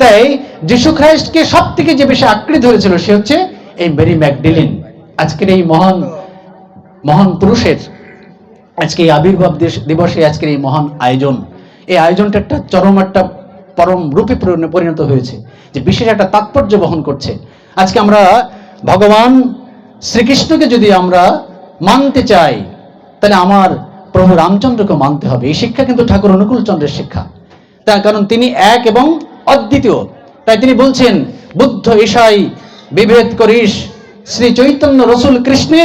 তাই যিশু খ্রাইস্টকে সব থেকে যে বেশি আঁকড়ে ধরেছিল সে হচ্ছে এই মেরি ম্যাকডিলিন। আজকের এই মহান মহান পুরুষের, আজকে এই আবির্ভাব দিবসে আজকের এই মহান আয়োজন। এই আয়োজনটা একটা চরম একটা পরম রূপে পরিণত হয়েছে, যে বিশেষ একটা তাৎপর্য বহন করছে। আজকে আমরা ভগবান শ্রীকৃষ্ণকে যদি আমরা মানতে চাই, তাহলে আমার প্রভু রামচন্দ্রকে মানতে হবে। এই শিক্ষা কিন্তু ঠাকুর অনুকূল চন্দ্রের শিক্ষা। তার কারণ তিনি এক এবং অদ্বিতীয়। তাই তিনি বলছেন, বুদ্ধ ঈশাই, বিভেদ করিস। শ্রী চৈতন্য রসুল কৃষ্ণে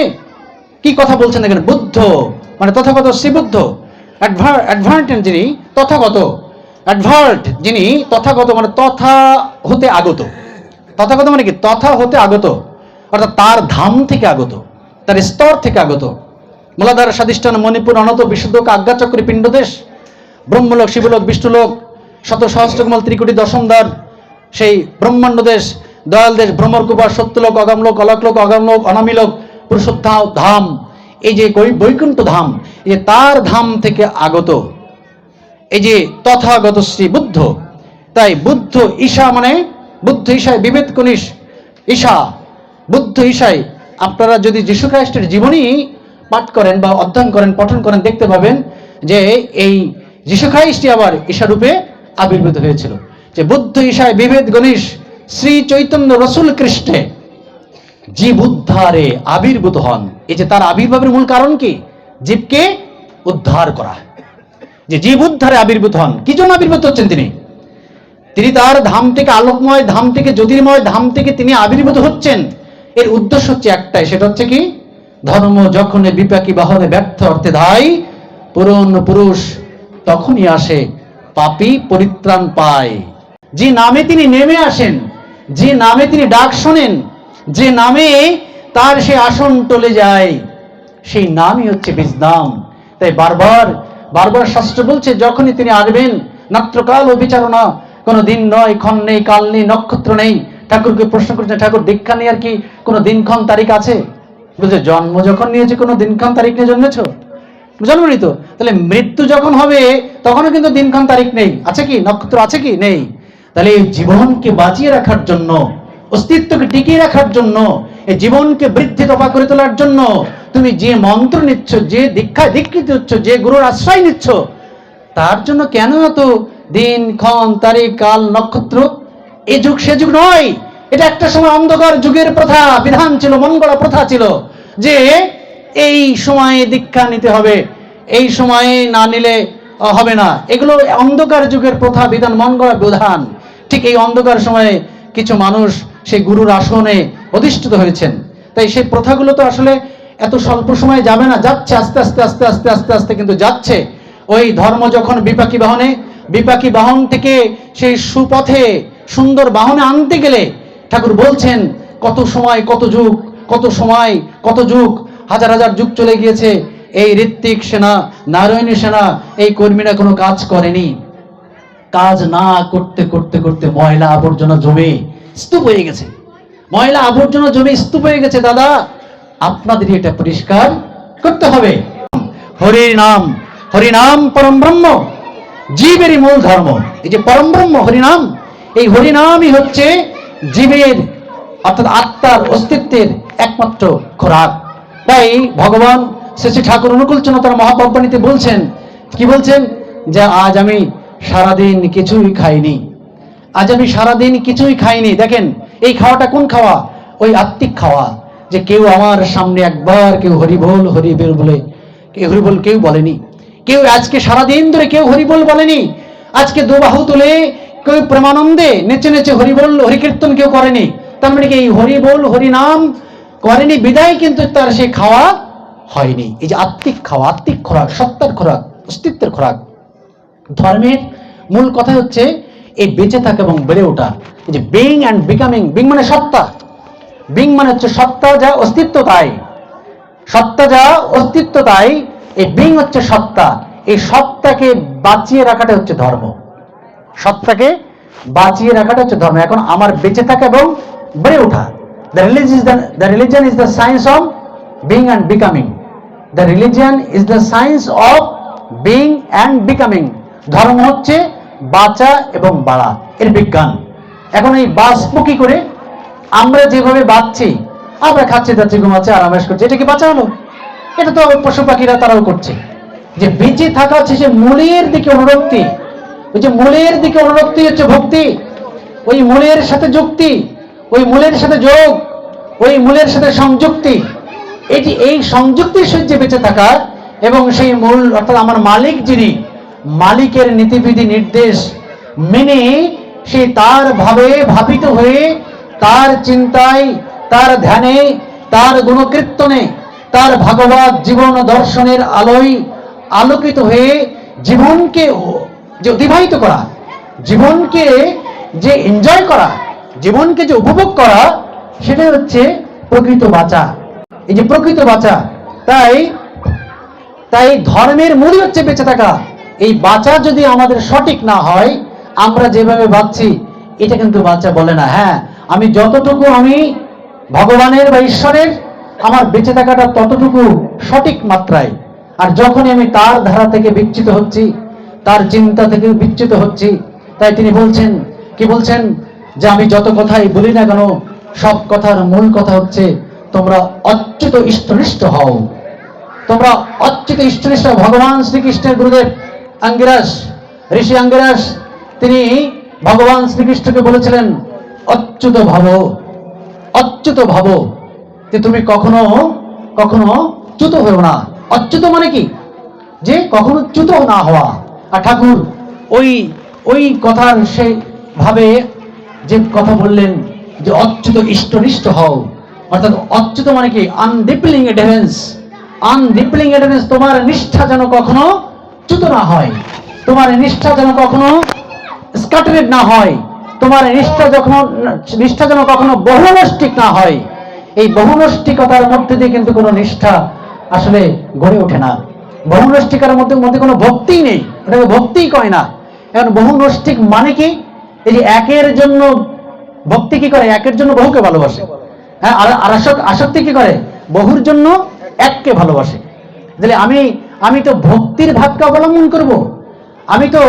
কি কথা বলছেন দেখেন, বুদ্ধ মানে তথাগত শ্রীবুদ্ধ। অ্যাডভার্টেন যিনি, তথাগত। অ্যাডভার্ট যিনি, তথাগত মানে তথা হতে আগত। তথাগত মানে কি? তথা হতে আগত। অর্থাৎ তার ধাম থেকে আগত, তার স্তর থেকে আগত। মূলাধার স্বাদিষ্ঠান মণিপুর অনত বিশুদ্ধ আজ্ঞাচক্রী পিণ্ডদেশ। ব্রহ্মলোক, শিবলোক, বিষ্ণুলোক শত সহস্রকমল ত্রিকুটি দশমদার সেই ব্রহ্মাণ্ড দেশ, দয়াল দেশ ভ্রমরকুপার সত্যলোক, অগামলোক, অলকলোক, অগামলোক, অনামিলোক পুরুষোত্থা ধাম। এই যে বৈকুণ্ঠ ধাম, এই যে তার ধাম থেকে আগত, এই যে তথাগত শ্রী বুদ্ধ, তাই বুদ্ধ ঈশা মানে বুদ্ধ ঈশায় বিভেদ কনিষ। ঈশা, বুদ্ধ ঈশায় আপনারা যদি যীশু খ্রাইস্টের জীবনী পাঠ করেন বা অধ্যয়ন করেন, পঠন করেন, দেখতে পাবেন যে এই যীশু খ্রাইস্টই আবার ঈশারূপে আবির্ভূত হয়েছিল। যে বুদ্ধ ঈশায় বিভেদ গণেশ শ্রী চৈতন্য রসুল কৃষ্ণে জীব উদ্ধারে আবির্ভূত হন। এই যে তার আবির্ভাবের মূল কারণ কি? জীবকে উদ্ধার করা। যে জীব উদ্ধারে আবির্ভূত হন। কি জন্য আবির্ভূত হচ্ছেন তিনি? তিনি তার ধাম থেকে আলোকময়, ধাম থেকে জ্যোতির্ময়, ধাম থেকে তিনি আবির্ভূত হচ্ছেন। এর উদ্দেশ্য হচ্ছে একটাই, সেটা হচ্ছে কি? ধর্ম যখন বিপাকী বাহনে ব্যর্থ অর্থে ধাই পুরন পুরুষ তখনই আসে পাপী পরিত্রাণ পায়। যে নামে তিনি নেমে আসেন, যে নামে তিনি ডাক শোনেন, যে নামে তার সে আসন টলে যায়, সেই নামই হচ্ছে বিজনাম। তাই বারবার বারবার শাস্ত্র বলছে, যখনই তিনি আসবেন, নাত্রকাল ও বিচারণা কোনো দিন নয়, ক্ষণ নেই, কাল নেই, নক্ষত্র নেই, ঠাকুরকে প্রশ্ন করছেন ঠাকুর, দীক্ষা নেই আর কি? কোনো দিনক্ষণ তারিখ আছে? বলছে, জন্ম যখন নিয়েছে কোনো দিনক্ষণ তারিখ নিয়ে জন্মেছো? জন্মনি তো তাহলে মৃত্যু যখন হবে, তখনও কিন্তু দিনক্ষণ তারিখ নেই। আছে কি? নক্ষত্র আছে কি? নেই। তাহলে এই জীবনকে বাঁচিয়ে রাখার জন্য, অস্তিত্বকে টিকিয়ে রাখার জন্য, এই জীবনকে বৃদ্ধি তফা করে তোলার জন্য, তুমি যে মন্ত্র নিচ্ছ, যে দীক্ষায় দীক্ষিত হচ্ছ, যে গুরুর আশ্রয় নিচ্ছ, তার জন্য কেন এত দিন, ক্ষণ, তারিখ, কাল, নক্ষত্র? এ যুগ, সে যুগ নয়। এটা একটা সময় অন্ধকার যুগের প্রথা, বিধান ছিল, মঙ্গলা প্রথা ছিল, যে এই সময়ে দীক্ষা নিতে হবে, এই সময়ে না নিলে হবে না। এগুলো অন্ধকার যুগের প্রথা বিধান মন মঙ্গলা বিধান ঠিক এই অন্ধকার সময়ে কিছু মানুষ সেই গুরুর আসনে অধিষ্ঠিত হয়েছেন। তাই সেই প্রথাগুলো তো আসলে এত স্বল্প সময়ে যাবে না, যাচ্ছে, আস্তে আস্তে আস্তে আস্তে আস্তে আস্তে কিন্তু যাচ্ছে। ওই ধর্ম যখন বিপাকী বাহনে, বিপাকী বাহন থেকে সেই সুপথে সুন্দর বাহনে আনতে গেলে ঠাকুর বলছেন, কত সময়, কত যুগ, কত সময়, কত যুগ হাজার হাজার যুগ চলে গিয়েছে। এই ঋত্বিক সেনা, নারায়ণী সেনা, এই কর্মীরা কোনো কাজ করেনি। কাজ না করতে করতে করতে ময়লা আবর্জনা জমে স্তূপ হয়ে গেছে। ময়লা আবর্জনা জমে স্তূপ হয়ে গেছে, দাদা। আপনাদের এটা পরিষ্কার করতে হবে। হরির নাম হরিনাম পরম ব্রহ্ম, জীবেরই মূল ধর্ম। এই যে পরম ব্রহ্ম হরিনাম এই হরিনামই হচ্ছে জীবের, অর্থাৎ আত্মার অস্তিত্বের একমাত্র খোরাক। তাই ভগবান শ্রী ঠাকুর অনুকূল চন্দ্র তার মহাপব্বাণীতে বলছেন, কি বলছেন? যে আজ আমি সারাদিন কিছুই খাইনি। আজ আমি সারাদিন কিছুই খাইনি। দেখেন, এই খাওয়াটা কোন খাওয়া? ওই আত্মিক খাওয়া। যে কেউ আমার সামনে একবার কেউ হরিবোল, হরিবেল বলে, কেউ হরিবোল কেউ বলেনি। কেউ আজকে সারাদিন ধরে কেউ হরিবোল বলেনি। আজকে দুবাহু তুলে কেউ প্রেমানন্দে নেচে নেচে হরিবোল, হরিকীর্তন কেউ করেনি। তার মানে কি এই হরিবোল, হরিনাম করেনি, বিদায় কিন্তু তার সে খাওয়া হয়নি। এই যে আত্মিক খাওয়া, আত্মিক খোরাক, সত্তার খোরাক, অস্তিত্বের খোরাক, ধর্মের মূল কথা হচ্ছে এই বেঁচে থাকা এবং বেড়ে ওঠা। এই যে বিং অ্যান্ড বিকামিং বিং মানে সত্তা। বিং মানে হচ্ছে সত্তা যা অস্তিত্ব তাই। সত্তা যা অস্তিত্ব তাই, এই বিং হচ্ছে সত্তা। এই সত্তাকে বাঁচিয়ে রাখাটা হচ্ছে ধর্ম। সত্তাকে বাঁচিয়ে রাখাটা হচ্ছে ধর্ম। এখন আমার বেঁচে থাকা এবং বেড়ে ওঠা। The release is the religion is the science of being and becoming the religion is the science of being and becoming ধর্ম হচ্ছে বাঁচা এবং বাড়া, এর বিজ্ঞান। এখন এই বাঁচবো কি করে? আমরা যেভাবে বাঁচছি, আমরা খাচ্ছি যাচ্ছি ঘুমাচ্ছি, আরামেশ করছি, এটা কি বাঁচা হলো এটা তো পশু পাখিরা তারাও করছে। যে বেঁচে থাকা হচ্ছে সে মূলের দিকে অনুরক্তি। ওই যে মূলের দিকে অনুরক্তি হচ্ছে ভক্তি। ওই মূলের সাথে যুক্তি। ওই মূলের সাথে যোগ, ওই মূলের সাথে সংযুক্তি। এটি এই সংযুক্তির সহ্যে বেঁচে থাকা এবং সেই মূল, অর্থাৎ আমার মালিক যিনি, মালিকের নীতিবিধি নির্দেশ মেনে সে তার ভাবে ভাবিত হয়ে তার চিন্তায়, তার ধ্যানে, তার গুণকীর্তনে, তার ভাগবত জীবন দর্শনের আলোয় আলোকিত হয়ে জীবনকে যে অতিবাহিত করা, জীবনকে যে এনজয় করা জীবনকে যে উপভোগ করা, সেটাই হচ্ছে প্রকৃত বাঁচা। এই যে প্রকৃত বাঁচা, তাই তাই ধর্মের মূলই হচ্ছে বেঁচে থাকা। এই বাঁচা যদি আমাদের সঠিক না হয়, আমরা যেভাবে বাঁচছি, এটা কিন্তু বাচ্চা বলে না। হ্যাঁ আমি যতটুকু আমি ভগবানের বা ঈশ্বরের, আমার বেঁচে থাকাটা ততটুকু সঠিক মাত্রায়। আর যখনই আমি তার ধারা থেকে বিচ্যুত হচ্ছি, তার চিন্তা থেকে বিচ্যুত হচ্ছি, তাই তিনি বলছেন, কি বলছেন? যে আমি যত কথাই বলি না কেন, সব কথার মূল কথা হচ্ছে, তোমরা অচ্যুত ইষ্টনিষ্ঠ হও। তোমরা অচ্যুত ইষ্টনিষ্ঠ ভগবান শ্রীকৃষ্ণের গুরুদেব আঙ্গিরাস ঋষি আঙ্গিরাস তিনি ভগবান শ্রীকৃষ্ণকে বলেছিলেন, অচ্যুত ভাব অচ্যুত ভাব যে তুমি কখনো কখনো চ্যুত হও না। অচ্যুত মানে কি? যে কখনো চ্যুত না হওয়া। আর ঠাকুর, ওই ওই কথার সেই ভাবে যে কথা বললেন, যে অচ্যুত ইষ্টনিষ্ঠ হও, অর্থাৎ অচ্যুত মানে কি? আনডিপলিং এডারেন্স আনডিপলিং এডারেন্স তোমার নিষ্ঠা যেন কখনো চ্যুত না হয়। তোমার নিষ্ঠা যেন কখনো স্কাটারেড না হয়। তোমার নিষ্ঠা যখন, নিষ্ঠা যেন কখনো বহুনষ্টিক না হয়। এই বহুনষ্টিকতার মধ্যে দিয়ে কিন্তু কোনো নিষ্ঠা আসলে গড়ে ওঠে না। বহুনষ্টিকার মধ্যে মধ্যে কোনো ভক্তিই নেই। ওটাকে ভক্তিই কয় না। এখন বহুনষ্টিক মানে কি? এই যে একের জন্য ভক্তি কি করে? একের জন্য বহুকে ভালোবাসে। হ্যাঁ আর আসক্তি কি করে? বহুর জন্য এককে ভালোবাসে। তাহলে আমি আমি তো ভক্তির ভাবকে অবলম্বন করব। আমি তো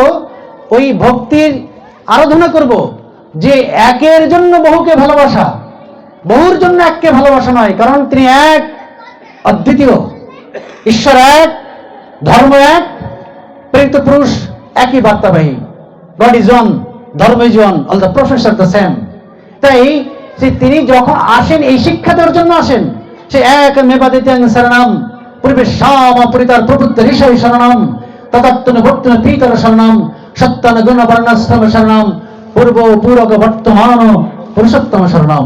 ওই ভক্তির আরাধনা করব যে একের জন্য বহুকে ভালোবাসা। বহুর জন্য এককে ভালোবাসা নয়, কারণ তিনি এক, অদ্বিতীয়। ঈশ্বর এক, ধর্ম এক, প্রেরিত পুরুষ একই বার্তাবাহী। গড ইজ ওয়ান ধর্ম is all the prophets the same তাই যে তিনি যখন আসেন, এই শিক্ষা দেওয়ার জন্য আসেন, সে এক মেবাদিত্যাং শরণাম, পূর্বে শাম পরিতার প্রবুদ্ধ ঋষয় শরণাম ততত্তন ভক্তন পীতর শরণাম সত্তন গুণ বর্ণাশ্রম শরণাম, পূর্ব পূরক বর্তমান পুরুষোত্তম শরণাম।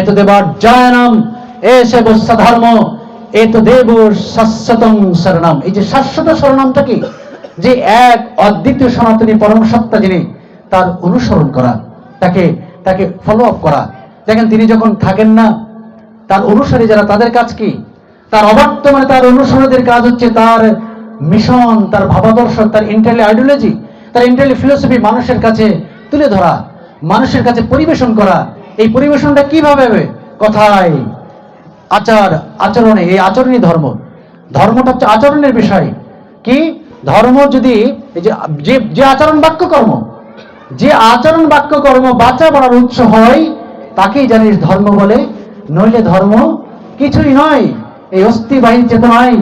এত দেবার জয়নাম এসে ধর্ম এত দেব শাশ্বতম শরণাম। এই যে শাশ্বত শরণামটা কি? যে এক অদ্বিতীয় সনাতনী পরম সত্তা যিনি তার অনুসরণ করা, তাকে তাকে ফলো আপ করা। দেখেন, তিনি যখন থাকেন না, তার অনুসারী যারা, তাদের কাজ কি? তার অবর্তমানে তার অনুসারীদের কাজ হচ্ছে তার মিশন তার ভাবাদর্শ তার ইন্টারলি আইডিওলজি তার ইন্টারলি ফিলোসফি মানুষের কাছে তুলে ধরা, মানুষের কাছে পরিবেশন করা। এই পরিবেশনটা কীভাবে হবে? কথায় আচার, আচরণে, এই আচরণই ধর্ম। ধর্মটা হচ্ছে আচরণের বিষয়। কি? ধর্ম যদি যে যে আচরণ বাক্য কর্ম যে আচরণ, বাক্য, কর্ম বাঁচা বাড়ার উৎস হয়, তাকেই জানিস ধর্ম বলে। নইলে ধর্ম কিছুই নয়, এই অস্থিবাহী চেতনায়।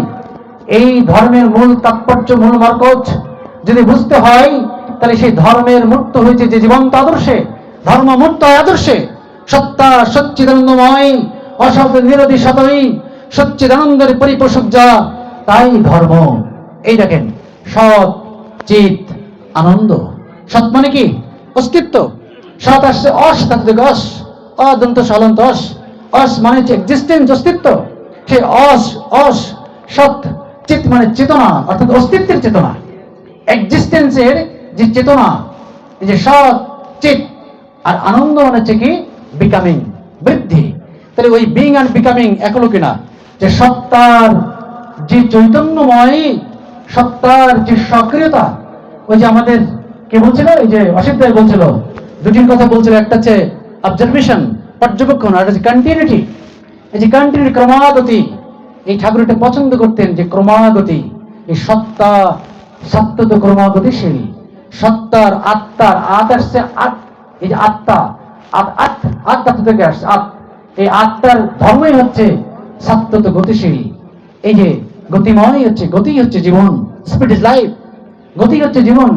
এই ধর্মের মূল তাৎপর্য, মূল মরকজ যদি বুঝতে হয়, তাহলে সেই ধর্মের মুক্ত হয়েছে যে জীবন্ত আদর্শে ধর্ম মুক্ত আদর্শে। সত্তা সচ্চিদানন্দময়, অসৎ নিরোধী সতই, সচ্চিদানন্দের পরিপোষক যা, তাই ধর্ম। এই দেখেন, সৎ, চিত, আনন্দ। সৎ মানে কি? অস্তিত্ব। সৎ আসছে অস তাত্ত্বিক অস। অদন্ত সলন্ত অস। অস মানে হচ্ছে এক্সিস্টেন্স অস্তিত্ব। সেই অস অস, সৎ। চিত মানে চেতনা, অর্থাৎ অস্তিত্বের চেতনা। এক্সিস্টেন্সের যে চেতনা, এই যে সৎ, চিত, আর আনন্দ মানে হচ্ছে কি? বিকামিং বৃদ্ধি। তাহলে ওই বিং অ্যান্ড বিকামিং হলো কিনা? যে সত্তার যে চৈতন্যময়, সত্তার যে সক্রিয়তা, ওই যে আমাদের কে বলছিল? এই যে অসিত ভাই বলছিল। দুটির কথা বলছিল, একটা হচ্ছে অবজারভেশন পর্যবেক্ষণ, আর হচ্ছে কন্টিনিউটি এই যে কন্টিনিউটি ক্রমাগতি। এই ঠাকুর এটা পছন্দ করতেন যে ক্রমাগতি। এই সত্তা, সত্য তো ক্রমাগতিশীল। সত্তার আত্মার আত আসছে আত। এই যে আত্মা, আত আত আত ধাতু থেকে আসছে আত। এই আত্মার ধর্মই হচ্ছে সত্যত গতিশীল। এই যে গতিময় হচ্ছে, গতি হচ্ছে জীবন। স্পিড ইজ লাইফ গতি হচ্ছে জীবন।